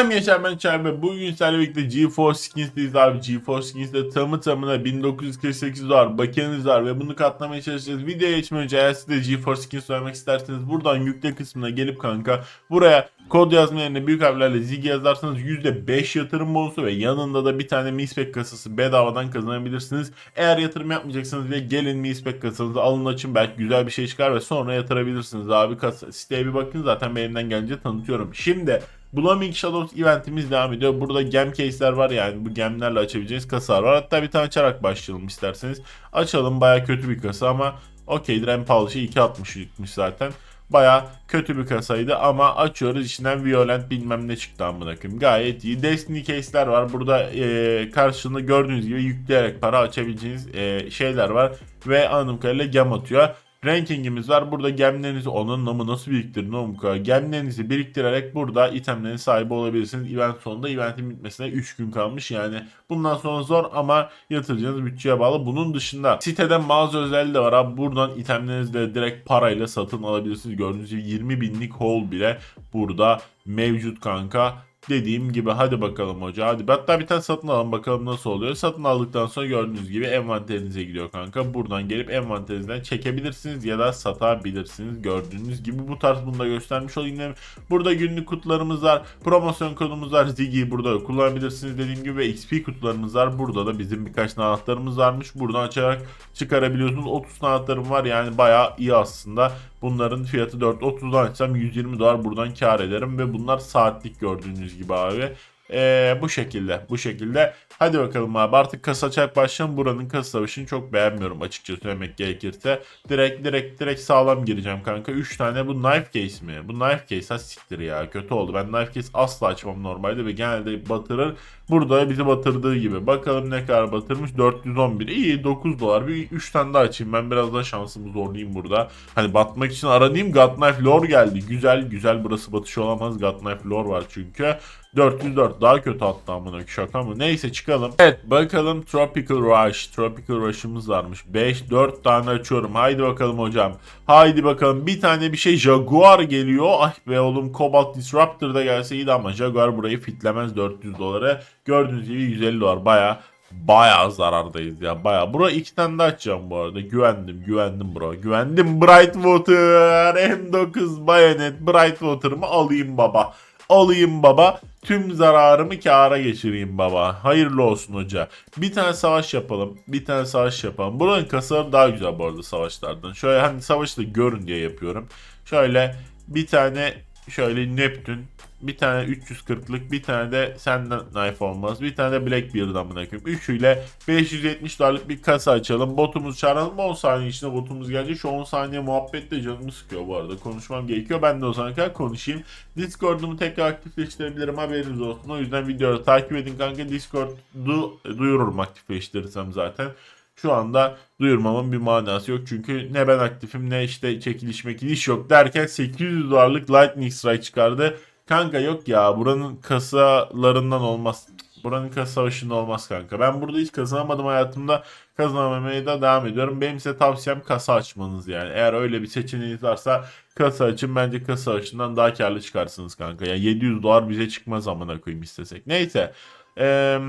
Selam Yaşar ben Çarpı. Bugün sizlerle birlikte GeForce Skins'teyiz abi. GeForce Skins'te tamı tamına 1948 dolar bakiyeniz var ve bunu katlamaya çalışacağız. Videoya geçmeden önce eğer siz de GeForce Skins oynamak isterseniz buradan yükle kısmına gelip kanka buraya kod yazma yerine büyük harflerle ZIG yazarsanız %5 yatırım bonusu ve yanında da bir tane Mi Spec kasası bedavadan kazanabilirsiniz. Eğer yatırım yapmayacaksanız ve gelin Mi Spec kasanızı alın açın belki güzel bir şey çıkar ve sonra yatırabilirsiniz abi. Kasa, siteye bir bakın zaten ben elimden gelince tanıtıyorum. Şimdi Blooming Shadows eventimiz devam ediyor. Burada gem case'ler var yani bu gemlerle açabileceğiniz kasalar var. Hatta bir tane açarak başlayalım isterseniz. Açalım baya kötü bir kasa ama okeydir en pahalı şey 2.60'lıkmış zaten. Baya kötü bir kasaydı ama açıyoruz içinden Violent bilmem ne çıktı amına koyayım. Gayet iyi. Destiny case'ler var. Burada e, karşılığında gördüğünüz gibi yükleyerek para açabileceğiniz e, şeyler var. Ve anladığım kadarıyla gem atıyor rankingimiz var. Burada gemlerinizi onun namı nasıl biriktirin oğlum bu kadar. Gemlerinizi biriktirerek burada itemlerin sahibi olabilirsiniz. Event sonunda eventin bitmesine 3 gün kalmış. Yani bundan sonra zor ama yatıracağınız bütçeye bağlı. Bunun dışında siteden mağaza özelliği de var abi. Buradan itemlerinizi de direkt parayla satın alabilirsiniz. Gördüğünüz gibi 20 binlik haul bile burada mevcut kanka dediğim gibi hadi bakalım hoca hadi hatta bir tane satın alalım bakalım nasıl oluyor. Satın aldıktan sonra gördüğünüz gibi envanterinize gidiyor kanka. Buradan gelip envanterinizden çekebilirsiniz ya da satabilirsiniz. Gördüğünüz gibi bu tarz bunu da göstermiş olayım. Burada günlük kutularımız var. Promosyon kodumuz var. Ziggy'yi burada kullanabilirsiniz dediğim gibi ve XP kutularımız var. Burada da bizim birkaç anahtarımız varmış. Buradan açarak çıkarabiliyorsunuz. 30 anahtarım var yani bayağı iyi aslında. Bunların fiyatı 4.30'dan açsam 120 dolar buradan kar ederim ve bunlar saatlik gördüğünüz gibi abi. Ee, bu şekilde bu şekilde. Hadi bakalım abi artık kasa açarak başlayalım. Buranın kasa savaşını çok beğenmiyorum açıkça söylemek gerekirse. Direkt direkt direkt sağlam gireceğim kanka. 3 tane bu knife case mi? Bu knife case ha siktir ya kötü oldu. Ben knife case asla açmam normalde ve genelde batırır. Burada bizi batırdığı gibi. Bakalım ne kadar batırmış. 411 iyi 9 dolar. Bir 3 tane daha açayım. Ben biraz daha şansımı zorlayayım burada. Hani batmak için aranayım. God Knife Lore geldi. Güzel güzel. Burası batış olamaz. God Knife Lore var çünkü. 404 daha kötü hatta amına şaka mı? Neyse çıkalım. Evet bakalım Tropical Rush. Tropical Rush'ımız varmış. 5 4 tane açıyorum. Haydi bakalım hocam. Haydi bakalım. Bir tane bir şey Jaguar geliyor. Ay be oğlum Cobalt Disruptor da gelse iyiydi ama Jaguar burayı fitlemez 400 dolara. Gördüğünüz gibi 150 dolar baya Baya zarardayız ya baya. Bura iki tane daha açacağım bu arada. Güvendim güvendim bro. Güvendim Brightwater. M9 Bayonet Brightwater'ımı alayım baba. Alayım baba. Tüm zararımı kâra geçireyim baba. Hayırlı olsun hoca. Bir tane savaş yapalım. Bir tane savaş yapalım. Buranın kasaları daha güzel bu arada savaşlardan. Şöyle hani savaşı da görün diye yapıyorum. Şöyle bir tane şöyle Neptün bir tane 340'lık bir tane de senden knife olmaz. Bir tane de Blackbeard'dan amına koyayım. Üçüyle 570 dolarlık bir kasa açalım. Botumuzu çağıralım. 10 saniye içinde botumuz gelecek. Şu 10 saniye muhabbet de canımı sıkıyor bu arada. Konuşmam gerekiyor. Ben de o zaman kadar konuşayım. Discord'umu tekrar aktifleştirebilirim. Haberiniz olsun. O yüzden videoları takip edin kanka. Discord'u duyururum aktifleştirirsem zaten şu anda duyurmamın bir manası yok. Çünkü ne ben aktifim ne işte çekiliş mekiliş yok derken 800 dolarlık Lightning Strike çıkardı. Kanka yok ya buranın kasalarından olmaz. Buranın kasa savaşında olmaz kanka. Ben burada hiç kazanamadım hayatımda. Kazanamamaya da devam ediyorum. Benim size tavsiyem kasa açmanız yani. Eğer öyle bir seçeneğiniz varsa kasa açın. Bence kasa savaşından daha karlı çıkarsınız kanka. Ya yani 700 dolar bize çıkmaz amına koyayım istesek. Neyse. Eee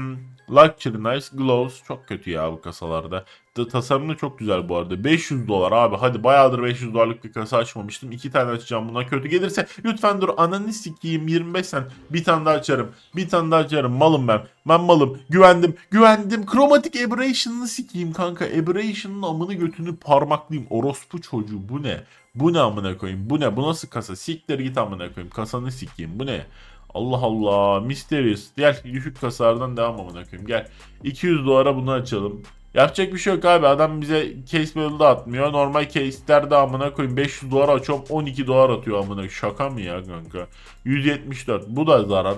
Luxury Nice Gloves çok kötü ya bu kasalarda. Da, tasarımı çok güzel bu arada. 500 dolar abi. Hadi bayağıdır 500 dolarlık bir kasa açmamıştım. İki tane açacağım buna. Kötü gelirse lütfen dur ananı sikeyim 25 sen. Bir tane daha açarım. Bir tane daha açarım. Malım ben. Ben malım. Güvendim. Güvendim. Chromatic Aberration'ını sikeyim kanka. Aberration'ın amını götünü parmaklayayım. Orospu çocuğu bu ne? Bu ne amına koyayım? Bu ne? Bu nasıl kasa? Siktir git amına koyayım. Kasanı sikeyim. Bu ne? Allah Allah. Mysterious. Gel düşük kasardan devam amına koyayım. Gel. 200 dolara bunu açalım. Yapacak bir şey yok abi. Adam bize case build'da atmıyor. Normal case'lerde amına koyayım 500 dolar açıyorum 12 dolar atıyor amına. Şaka mı ya kanka? 174. Bu da zarar.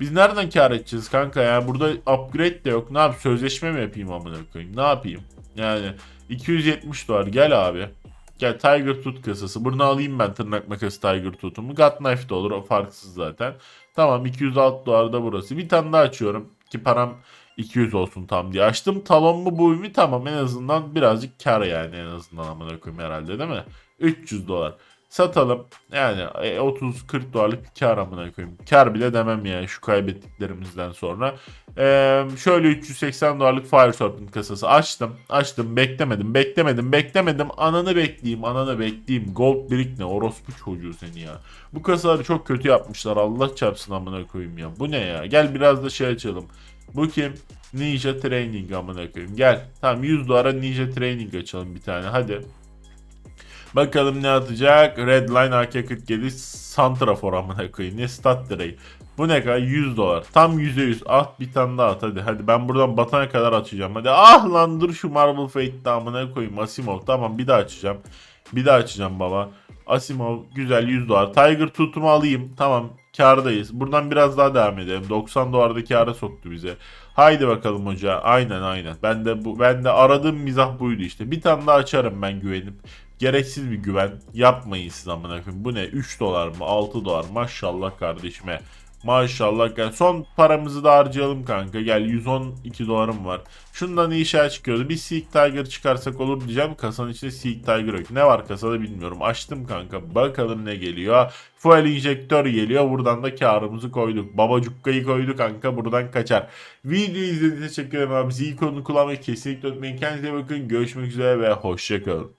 Biz nereden kar edeceğiz kanka ya? Burada upgrade de yok. Ne yap? Sözleşme mi yapayım amına koyayım? Ne yapayım? Yani 270 dolar. Gel abi. Gel Tiger Tooth kasası. Bunu alayım ben tırnak makası Tiger Tooth'umu. Gut Knife de olur. O farksız zaten. Tamam 206 dolar da burası. Bir tane daha açıyorum. Ki param 200 olsun tam diye açtım. Talon mu bu mu tamam en azından birazcık kar yani en azından amına koyayım herhalde değil mi? 300 dolar. Satalım. Yani e, 30-40 dolarlık bir kar amına koyayım. Kar bile demem yani şu kaybettiklerimizden sonra. Ee, şöyle 380 dolarlık Fire Serpent kasası açtım. Açtım. Beklemedim. Beklemedim. Beklemedim. Ananı bekleyeyim. Ananı bekleyeyim. Gold Brick ne? Orospu çocuğu seni ya. Bu kasaları çok kötü yapmışlar. Allah çarpsın amına koyayım ya. Bu ne ya? Gel biraz da şey açalım. Bu kim? Ninja Training amına koyayım. Gel. Tamam 100 dolara Ninja Training açalım bir tane. Hadi. Bakalım ne atacak? Redline AK-47 Santrafor amına koyayım. Ne stat direği. Bu ne kadar? 100 dolar. Tam %100. At bir tane daha at hadi. Hadi ben buradan batana kadar açacağım. Hadi ah lan dur şu Marble Fate'de amına koyayım. Asimov. Tamam bir daha açacağım. Bir daha açacağım baba. Asimov güzel 100 dolar. Tiger tutumu alayım. Tamam kardayız. Buradan biraz daha devam edelim. 90 dolar da kâra soktu bize. Haydi bakalım hoca. Aynen aynen. Ben de bu ben de aradığım mizah buydu işte. Bir tane daha açarım ben güvenip. Gereksiz bir güven. Yapmayın siz amına koyayım. Bu ne? 3 dolar mı? 6 dolar. Maşallah kardeşime. Maşallah. Gel. Son paramızı da harcayalım kanka. Gel 112 dolarım var. Şundan iyi şeyler çıkıyordu. Bir Seek Tiger çıkarsak olur diyeceğim. Kasanın içinde Seek Tiger yok. Ne var kasada bilmiyorum. Açtım kanka. Bakalım ne geliyor. Fuel injektör geliyor. Buradan da karımızı koyduk. Baba cukkayı koyduk kanka. Buradan kaçar. Videoyu izlediğiniz için teşekkür ederim abi. Zikonu kullanmayı kesinlikle unutmayın. Kendinize bakın. Görüşmek üzere ve hoşçakalın.